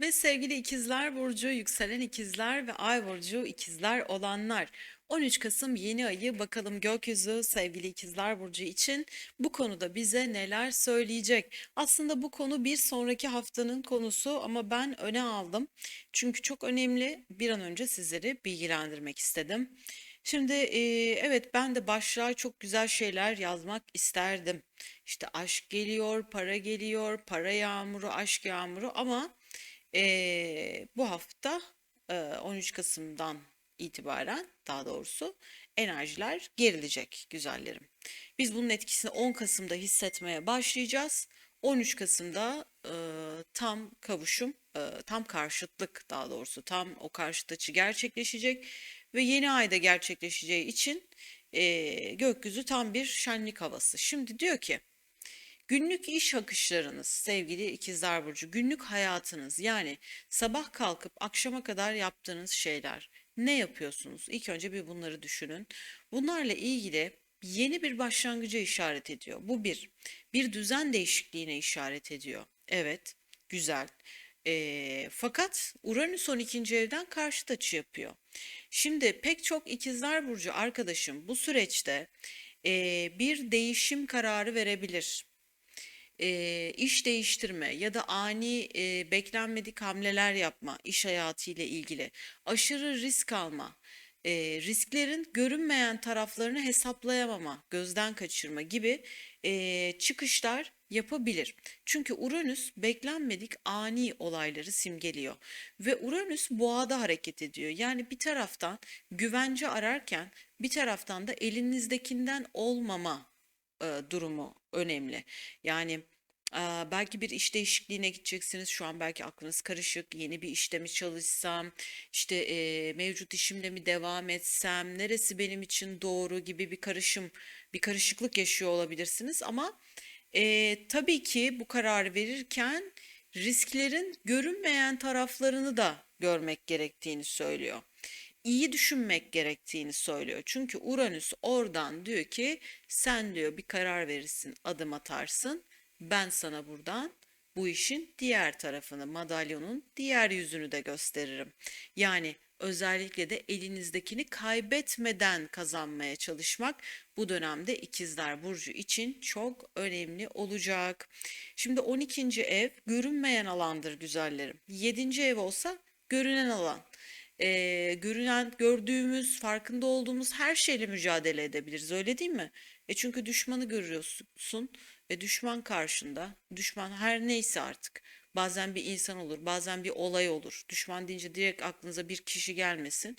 Ve sevgili ikizler burcu, yükselen ikizler ve ay burcu ikizler olanlar. 13 Kasım yeni ayı bakalım gökyüzü sevgili ikizler burcu için bu konuda bize neler söyleyecek? Aslında bu konu bir sonraki haftanın konusu ama ben öne aldım. Çünkü çok önemli bir an önce sizleri bilgilendirmek istedim. Şimdi eee, evet ben de başlığa çok güzel şeyler yazmak isterdim. İşte aşk geliyor, para geliyor, para yağmuru, aşk yağmuru ama eee, bu hafta eee, 13 Kasım'dan itibaren daha doğrusu enerjiler gerilecek güzellerim. Biz bunun etkisini 10 Kasım'da hissetmeye başlayacağız. 13 Kasım'da eee, tam kavuşum, eee, tam karşıtlık daha doğrusu tam o karşıt açı gerçekleşecek ve yeni ayda gerçekleşeceği için eee, gökyüzü tam bir şenlik havası. Şimdi diyor ki Günlük iş akışlarınız sevgili ikizler burcu, günlük hayatınız yani sabah kalkıp akşama kadar yaptığınız şeyler. Ne yapıyorsunuz? İlk önce bir bunları düşünün. Bunlarla ilgili yeni bir başlangıca işaret ediyor. Bu bir. Bir düzen değişikliğine işaret ediyor. Evet, güzel. Ee, fakat Uranüs 12. evden karşıt açı yapıyor. Şimdi pek çok ikizler burcu arkadaşım bu süreçte ee, bir değişim kararı verebilir e, iş değiştirme ya da ani e, beklenmedik hamleler yapma iş hayatı ile ilgili aşırı risk alma e, risklerin görünmeyen taraflarını hesaplayamama gözden kaçırma gibi e, çıkışlar yapabilir. Çünkü Uranüs beklenmedik ani olayları simgeliyor ve Uranüs boğada hareket ediyor. Yani bir taraftan güvence ararken bir taraftan da elinizdekinden olmama e, durumu önemli. Yani e, belki bir iş değişikliğine gideceksiniz. Şu an belki aklınız karışık. Yeni bir işte mi çalışsam, işte e, mevcut işimle mi devam etsem, neresi benim için doğru gibi bir karışım, bir karışıklık yaşıyor olabilirsiniz. Ama e, tabii ki bu kararı verirken risklerin görünmeyen taraflarını da görmek gerektiğini söylüyor iyi düşünmek gerektiğini söylüyor. Çünkü Uranüs oradan diyor ki sen diyor bir karar verirsin, adım atarsın. Ben sana buradan bu işin diğer tarafını, madalyonun diğer yüzünü de gösteririm. Yani özellikle de elinizdekini kaybetmeden kazanmaya çalışmak bu dönemde İkizler Burcu için çok önemli olacak. Şimdi 12. ev görünmeyen alandır güzellerim. 7. ev olsa görünen alan e, görünen, gördüğümüz, farkında olduğumuz her şeyle mücadele edebiliriz. Öyle değil mi? E çünkü düşmanı görüyorsun ve düşman karşında. Düşman her neyse artık. Bazen bir insan olur, bazen bir olay olur. Düşman deyince direkt aklınıza bir kişi gelmesin.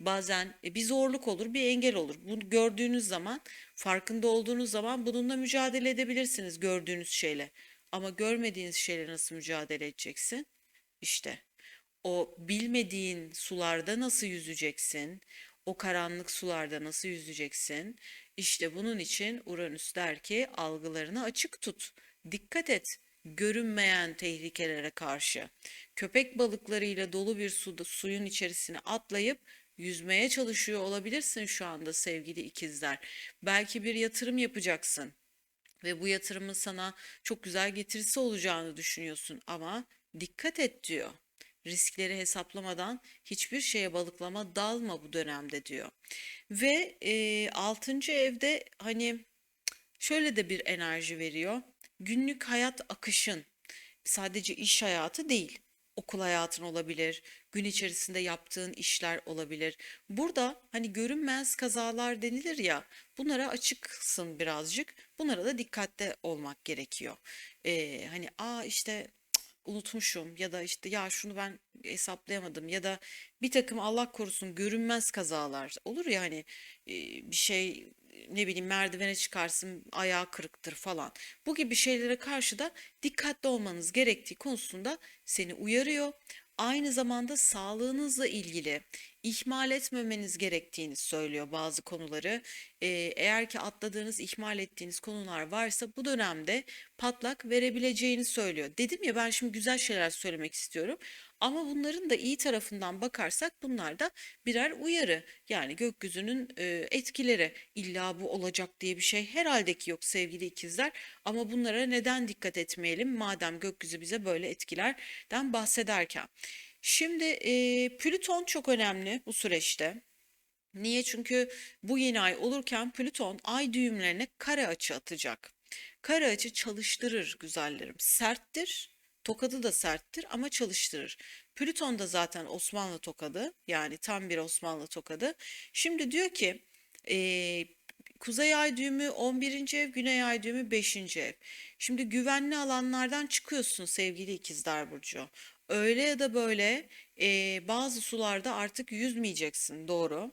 Bazen e, bir zorluk olur, bir engel olur. Bunu gördüğünüz zaman, farkında olduğunuz zaman bununla mücadele edebilirsiniz gördüğünüz şeyle. Ama görmediğiniz şeyle nasıl mücadele edeceksin? İşte o bilmediğin sularda nasıl yüzeceksin? O karanlık sularda nasıl yüzeceksin? İşte bunun için Uranüs der ki algılarını açık tut. Dikkat et görünmeyen tehlikelere karşı. Köpek balıklarıyla dolu bir suda suyun içerisine atlayıp yüzmeye çalışıyor olabilirsin şu anda sevgili ikizler. Belki bir yatırım yapacaksın ve bu yatırımın sana çok güzel getirisi olacağını düşünüyorsun ama dikkat et diyor riskleri hesaplamadan hiçbir şeye balıklama dalma bu dönemde diyor. Ve e, 6. evde hani şöyle de bir enerji veriyor. Günlük hayat akışın sadece iş hayatı değil. Okul hayatın olabilir, gün içerisinde yaptığın işler olabilir. Burada hani görünmez kazalar denilir ya, bunlara açıksın birazcık. Bunlara da dikkatli olmak gerekiyor. Ee, hani aa işte unutmuşum ya da işte ya şunu ben hesaplayamadım ya da bir takım Allah korusun görünmez kazalar olur ya hani bir şey ne bileyim merdivene çıkarsın ayağı kırıktır falan. Bu gibi şeylere karşı da dikkatli olmanız gerektiği konusunda seni uyarıyor. Aynı zamanda sağlığınızla ilgili ihmal etmemeniz gerektiğini söylüyor bazı konuları. Ee, eğer ki atladığınız, ihmal ettiğiniz konular varsa bu dönemde patlak verebileceğini söylüyor. Dedim ya ben şimdi güzel şeyler söylemek istiyorum. Ama bunların da iyi tarafından bakarsak bunlar da birer uyarı. Yani gökyüzünün e, etkileri illa bu olacak diye bir şey herhalde ki yok sevgili ikizler. Ama bunlara neden dikkat etmeyelim madem gökyüzü bize böyle etkilerden bahsederken. Şimdi e, Plüton çok önemli bu süreçte. Niye? Çünkü bu yeni ay olurken Plüton ay düğümlerine kare açı atacak. Kare açı çalıştırır güzellerim. Serttir. Tokadı da serttir ama çalıştırır. Plüton da zaten Osmanlı tokadı. Yani tam bir Osmanlı tokadı. Şimdi diyor ki eee, Kuzey ay düğümü 11. ev, Güney ay düğümü 5. ev. Şimdi güvenli alanlardan çıkıyorsun sevgili ikizler burcu. Öyle ya da böyle eee, bazı sularda artık yüzmeyeceksin doğru.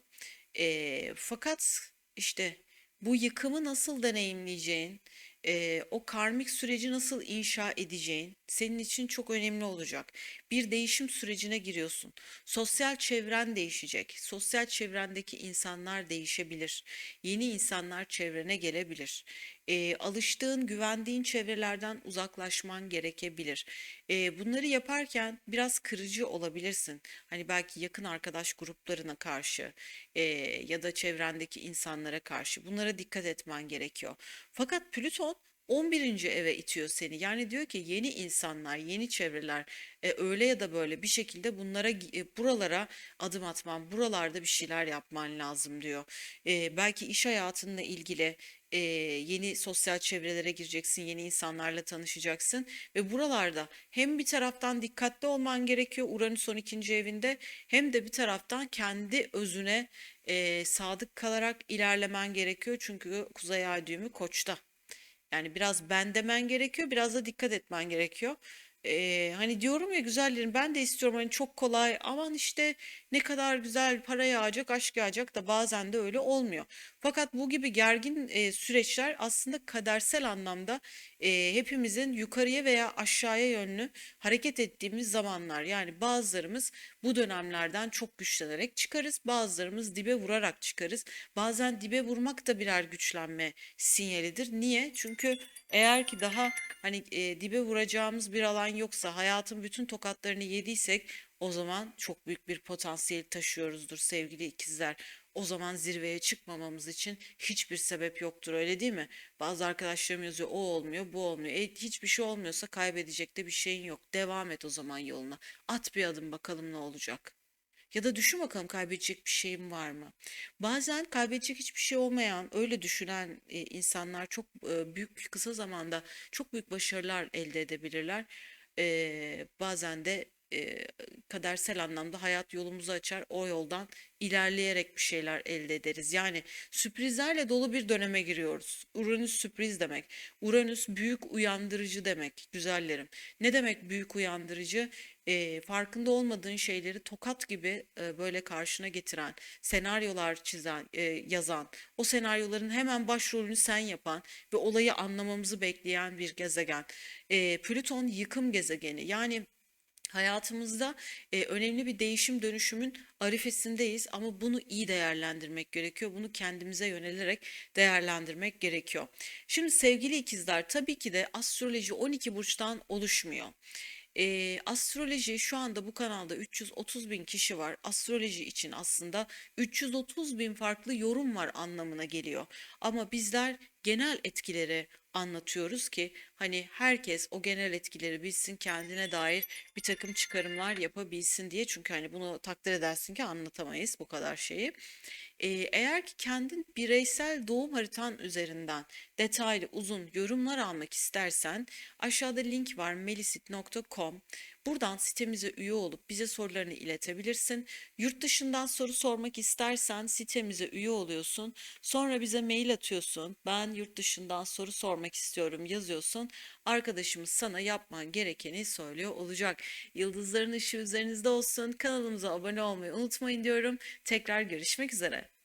Eee, fakat işte bu yıkımı nasıl deneyimleyeceğin, eee, o karmik süreci nasıl inşa edeceğin senin için çok önemli olacak. Bir değişim sürecine giriyorsun. Sosyal çevren değişecek. Sosyal çevrendeki insanlar değişebilir. Yeni insanlar çevrene gelebilir. Eee, alıştığın, güvendiğin çevrelerden uzaklaşman gerekebilir. Eee, bunları yaparken biraz kırıcı olabilirsin. Hani belki yakın arkadaş gruplarına karşı eee, ya da çevrendeki insanlara karşı. Bunlara dikkat etmen gerekiyor. Fakat Plüton 11. eve itiyor seni. Yani diyor ki yeni insanlar, yeni çevreler e, öyle ya da böyle bir şekilde bunlara e, buralara adım atman, buralarda bir şeyler yapman lazım diyor. E, belki iş hayatınla ilgili e, yeni sosyal çevrelere gireceksin, yeni insanlarla tanışacaksın ve buralarda hem bir taraftan dikkatli olman gerekiyor Uranüs 12. evinde hem de bir taraftan kendi özüne e, sadık kalarak ilerlemen gerekiyor çünkü Kuzey Ay düğümü Koç'ta. Yani biraz ben demen gerekiyor, biraz da dikkat etmen gerekiyor. Ee, hani diyorum ya güzellerim ben de istiyorum hani çok kolay aman işte ne kadar güzel para yağacak aşk yağacak da bazen de öyle olmuyor. Fakat bu gibi gergin e, süreçler aslında kadersel anlamda e, hepimizin yukarıya veya aşağıya yönlü hareket ettiğimiz zamanlar. Yani bazılarımız bu dönemlerden çok güçlenerek çıkarız, bazılarımız dibe vurarak çıkarız. Bazen dibe vurmak da birer güçlenme sinyalidir. Niye? Çünkü eğer ki daha hani e, dibe vuracağımız bir alan yoksa, hayatın bütün tokatlarını yediysek o zaman çok büyük bir potansiyel taşıyoruzdur sevgili ikizler. O zaman zirveye çıkmamamız için hiçbir sebep yoktur öyle değil mi? Bazı arkadaşlarım yazıyor o olmuyor bu olmuyor. E, hiçbir şey olmuyorsa kaybedecek de bir şeyin yok. Devam et o zaman yoluna. At bir adım bakalım ne olacak. Ya da düşün bakalım kaybedecek bir şeyim var mı? Bazen kaybedecek hiçbir şey olmayan, öyle düşünen e, insanlar çok e, büyük kısa zamanda çok büyük başarılar elde edebilirler. Bazen de e, kadersel anlamda hayat yolumuzu açar, o yoldan ilerleyerek bir şeyler elde ederiz. Yani sürprizlerle dolu bir döneme giriyoruz. Uranüs sürpriz demek. Uranüs büyük uyandırıcı demek, güzellerim. Ne demek büyük uyandırıcı? e, farkında olmadığın şeyleri tokat gibi e, böyle karşına getiren, senaryolar çizen, e, yazan, o senaryoların hemen başrolünü sen yapan ve olayı anlamamızı bekleyen bir gezegen. E, Plüton yıkım gezegeni. Yani Hayatımızda e, önemli bir değişim dönüşümün arifesindeyiz ama bunu iyi değerlendirmek gerekiyor. Bunu kendimize yönelerek değerlendirmek gerekiyor. Şimdi sevgili ikizler tabii ki de astroloji 12 burçtan oluşmuyor. E, astroloji şu anda bu kanalda 330 bin kişi var. Astroloji için aslında 330 bin farklı yorum var anlamına geliyor. Ama bizler genel etkileri anlatıyoruz ki hani herkes o genel etkileri bilsin kendine dair bir takım çıkarımlar yapabilsin diye çünkü hani bunu takdir edersin ki anlatamayız bu kadar şeyi. Ee, eğer ki kendin bireysel doğum haritan üzerinden detaylı uzun yorumlar almak istersen aşağıda link var melisit.com. Buradan sitemize üye olup bize sorularını iletebilirsin. Yurt dışından soru sormak istersen sitemize üye oluyorsun. Sonra bize mail atıyorsun. Ben yurt dışından soru sormak istiyorum yazıyorsun. Arkadaşımız sana yapman gerekeni söylüyor olacak. Yıldızların ışığı üzerinizde olsun. Kanalımıza abone olmayı unutmayın diyorum. Tekrar görüşmek üzere.